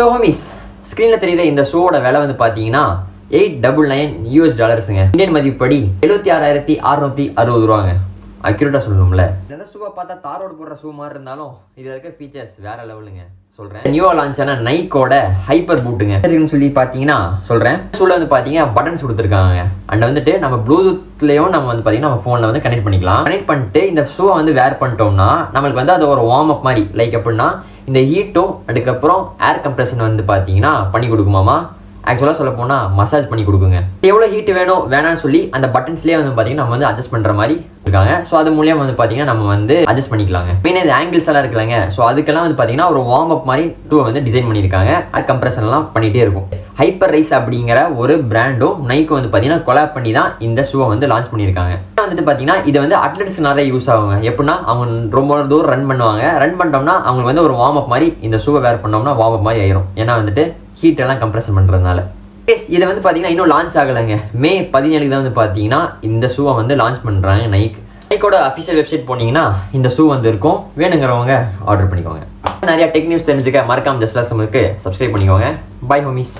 So homies ஸ்க்ரீனில் தெரியுற இந்த ஷோவோட விலை வந்து பார்த்தீங்கன்னா எயிட் டபுள் நைன் யூஎஸ் டாலர்ஸுங்க இந்தியன் மதிப்புப்படி எழுபத்தி ஆறாயிரத்தி அறுநூத்தி அறுபது ரூபாங்க. அக்யூரேட்டாக சொல்லணும்ல. எந்த ஷூவை பார்த்தா தாரோடு போடுற ஷூ மாதிரி இருந்தாலும் இதில் இருக்க ஃபீச்சர்ஸ் வேற லெவலுங்க சொல்கிறேன் நியூவாக லான்ச் ஆன நைக்கோட ஹைப்பர் பூட்டுங்க சரின்னு சொல்லி பார்த்தீங்கன்னா சொல்கிறேன் ஷூவில் வந்து பார்த்தீங்கன்னா பட்டன்ஸ் கொடுத்துருக்காங்க. அண்ட் வந்துட்டு நம்ம ப்ளூடூத்லேயும் நம்ம வந்து பார்த்தீங்கன்னா நம்ம ஃபோனில் வந்து கனெக்ட் பண்ணிக்கலாம். கனெக்ட் பண்ணிட்டு இந்த ஷூவை வந்து வேர் பண்ணிட்டோம்னா நம்மளுக்கு வந்து அது ஒரு வார்ம் அப் மாதிரி. லைக் எப்படின்னா இந்த ஹீட்டும் அதுக்கப்புறம் ஏர் கம்ப்ரெஷன் வந்து பார்த்தீங்கன்னா பண்ணி கொடுக்குமாமா ஆக்சுவலாக சொல்ல போனால் மசாஜ் பண்ணி கொடுக்குங்க. எவ்வளோ ஹீட் வேணும் வேணாம்னு சொல்லி அந்த பட்டன்ஸ்லேயே வந்து பார்த்தீங்கன்னா நம்ம வந்து அட்ஜஸ்ட் பண்ணுற மாதிரி இருக்காங்க. ஸோ அது மூலியமாக வந்து பார்த்தீங்கன்னா நம்ம வந்து அட்ஜஸ்ட் பண்ணிக்கலாங்க. மெயினாக இது ஆங்கிள்ஸ் எல்லாம் இருக்குல்லங்க. ஸோ அதுக்கெல்லாம் வந்து பார்த்தீங்கன்னா ஒரு வார்ம் அப் மாதிரி டூவை வந்து டிசைன் பண்ணியிருக்காங்க. அது கம்ப்ரெஷன்லாம் பண்ணிகிட்டே இருக்கும். ஹைப்பர் ரைஸ் அப்படிங்கிற ஒரு பிராண்டும் நைக்கும் வந்து பார்த்தீங்கன்னா கொலாப் பண்ணி தான் இந்த ஷூவை வந்து லான்ச் பண்ணியிருக்காங்க. வந்துட்டு பார்த்தீங்கன்னா இது வந்து அட்லெட்ஸ் நிறைய யூஸ் ஆகுங்க. எப்படின்னா அவங்க ரொம்ப தூரம் ரன் பண்ணுவாங்க. ரன் பண்ணிட்டோம்னா அவங்களுக்கு வந்து ஒரு வார்ம் அப் மாதிரி இந்த ஷூவை வேர் பண்ணோம்னா வார்ம் அப் மாதிரி ஆயிரும். ஏன்னா வந்துட்டு ஹீட்டெல்லாம் கம்ப்ரெஷன் பண்ணுறதுனால இதை வந்து பார்த்தீங்கன்னா இன்னும் லான்ச் ஆகலைங்க. மே பதினேழுக்கு தான் வந்து பார்த்தீங்கன்னா இந்த ஷூவை வந்து லான்ச் பண்ணுறாங்க நைக் நைக்கோட அஃபிஷியல் வெப்சைட் போனீங்கன்னா இந்த ஷூ வந்து இருக்கும். வேணுங்கிறவங்க ஆர்டர் பண்ணிக்கோங்க. நிறைய டெக் நியூஸ் தெரிஞ்சுக்க மறக்காம ஜஸ்ட் சப்ஸ்கிரைப் பண்ணிக்கோங்க. Bye homies